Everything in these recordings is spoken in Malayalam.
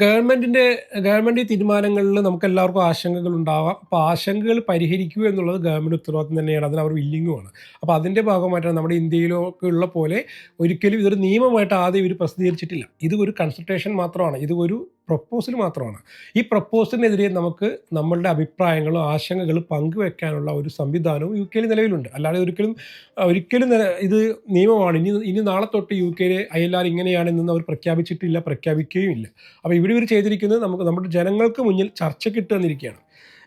ഗവൺമെന്റിന്റെ ഗവൺമെന്റ് തീരുമാനങ്ങളിൽ നമുക്ക് എല്ലാവർക്കും ആശങ്കകൾ ഉണ്ടാവാം. അപ്പോൾ ആശങ്കകൾ പരിഹരിക്കുക എന്നുള്ളത് ഗവൺമെന്റ് ഉത്തരവാദിത്തം തന്നെയാണ്. അതിന് അവർ വില്ലിങ്ങുമാണ് അപ്പോൾ അതിന്റെ ഭാഗമായിട്ടാണ് നമ്മുടെ ഇന്ത്യയിലൊക്കെ ഉള്ള പോലെ ഒരിക്കലും ഇതൊരു നിയമമായിട്ട് ആദ്യം ഇവർ പ്രസിദ്ധീകരിച്ചിട്ടില്ല. ഇത് ഒരു കൺസൾട്ടേഷൻ മാത്രമാണ്. ഇത് ഒരു പ്രപ്പോസൽ മാത്രമാണ്. ഈ പ്രപ്പോസലിനെതിരെ നമുക്ക് നമ്മളുടെ അഭിപ്രായങ്ങളും ആശങ്കകളും പങ്കുവെക്കാനുള്ള ഒരു സംവിധാനവും യു കെയിൽ നിലവിലുണ്ട്. അല്ലാതെ ഒരിക്കലും ഒരിക്കലും ഇത് നിയമമാണ്. ഇനി ഇനി നാളെ തൊട്ട് യു കെയിലെ ആർ ഇങ്ങനെയാണെന്ന് അവർ പ്രഖ്യാപിച്ചിട്ടില്ല പ്രഖ്യാപിക്കുകയും ഇല്ല അപ്പോൾ ഇവിടെ ഇവർ ചെയ്തിരിക്കുന്നത് നമുക്ക് നമ്മുടെ ജനങ്ങൾക്ക് മുന്നിൽ ചർച്ചയ്ക്ക് ഇട്ട് തന്നിരിക്കുകയാണ്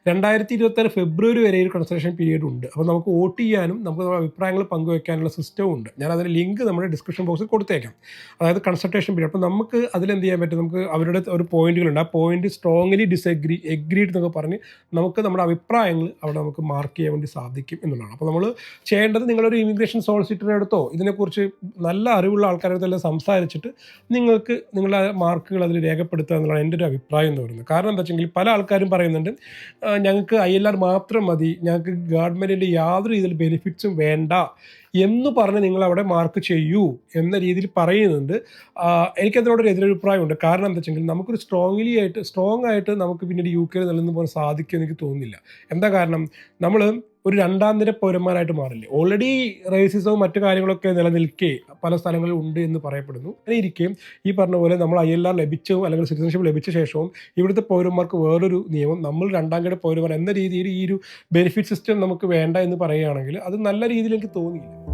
രണ്ടായിരത്തി ഇരുപത്തി ഫെബ്രുവരി വരെ ഒരു കൺസൾട്ടേഷൻ പീരീഡ് ഉണ്ട്. അപ്പോൾ നമുക്ക് വോട്ട് ചെയ്യാനും നമുക്ക് നമ്മുടെ അഭിപ്രായങ്ങൾ പങ്കുവെക്കാനുള്ള സിസ്റ്റവും ഉണ്ട്. ഞാൻ അതിന്റെ ലിങ്ക് നമ്മുടെ ഡിസ്ക്രിപ്ഷൻ ബോക്സിൽ കൊടുത്തേക്കാം. അതായത് കൺസൾട്ടേഷൻ പീരീഡ് അപ്പോൾ നമുക്ക് അതിലെന്ത് ചെയ്യാൻ പറ്റും? നമുക്ക് അവരുടെ ഒരു പോയിന്റുകളുണ്ട് ആ പോയിന്റ് സ്ട്രോങ്ലി ഡിസഗ്രി എഗ്രീഡ് എന്നൊക്കെ പറഞ്ഞ് നമുക്ക് നമ്മുടെ അഭിപ്രായങ്ങൾ അവിടെ നമുക്ക് മാർക്ക് ചെയ്യാൻ വേണ്ടി സാധിക്കും എന്നുള്ളതാണ്. അപ്പോൾ നമ്മൾ ചെയ്യേണ്ടത് നിങ്ങളൊരു ഇമിഗ്രേഷൻ സോളിസിറ്ററിനെ അടുത്തോ ഇതിനെക്കുറിച്ച് നല്ല അറിവുള്ള ആൾക്കാരുടെ അടുത്തെല്ലാം സംസാരിച്ചിട്ട് നിങ്ങൾക്ക് നിങ്ങളുടെ മാർക്കുകൾ അതിൽ രേഖപ്പെടുത്തുക എന്നുള്ളതാണ് എന്റെ ഒരു അഭിപ്രായം എന്ന് പറയുന്നത്. കാരണം എന്താ വെച്ചെങ്കിൽ പല ആൾക്കാരും പറയുന്നുണ്ട് "ആ, ഞങ്ങൾക്ക് ഐ എൽ ആർ മാത്രം മതി. ഞങ്ങൾക്ക് ഗവൺമെന്റിന്റെ യാതൊരു രീതിയിൽ ബെനിഫിറ്റ്സും വേണ്ട എന്ന് പറഞ്ഞ് നിങ്ങൾ അവിടെ മാർക്ക് ചെയ്യൂ എന്ന രീതിയിൽ പറയുന്നുണ്ട്. എനിക്കതിനോടൊരു എതിരഭിപ്രായമുണ്ട്. കാരണം എന്താ വെച്ചെങ്കിൽ നമുക്കൊരു സ്ട്രോങ്ലി ആയിട്ട് സ്ട്രോങ് ആയിട്ട് നമുക്ക് പിന്നീട് യു കെയിൽ നിലനിന്ന് പോകാൻ സാധിക്കുമെന്ന് എനിക്ക് തോന്നുന്നില്ല. എന്താ കാരണം? നമ്മൾ ഒരു രണ്ടാം നിര പൗരന്മാരായിട്ട് മാറില്ലേ? ഓൾറെഡി റേസിസവും മറ്റു കാര്യങ്ങളൊക്കെ നിലനിൽക്കെ പല സ്ഥലങ്ങളിൽ ഉണ്ട് എന്ന് പറയപ്പെടുന്നു. അങ്ങനെ ഇരിക്കുകയും ഈ പറഞ്ഞ പോലെ നമ്മൾ ഐ എൽ ആർ ലഭിച്ചു അല്ലെങ്കിൽ സിറ്റിസൺഷിപ്പ് ലഭിച്ച ശേഷവും ഇവിടുത്തെ പൗരന്മാർക്ക് വേറൊരു നിയമം നമ്മൾ രണ്ടാം കിട പൗരന്മാർ എന്ന രീതിയിൽ ഈ ഒരു ബെനിഫിറ്റ് സിസ്റ്റം നമുക്ക് വേണ്ട എന്ന് പറയുകയാണെങ്കിൽ അത് നല്ല രീതിയിൽ എനിക്ക് തോന്നിയില്ല.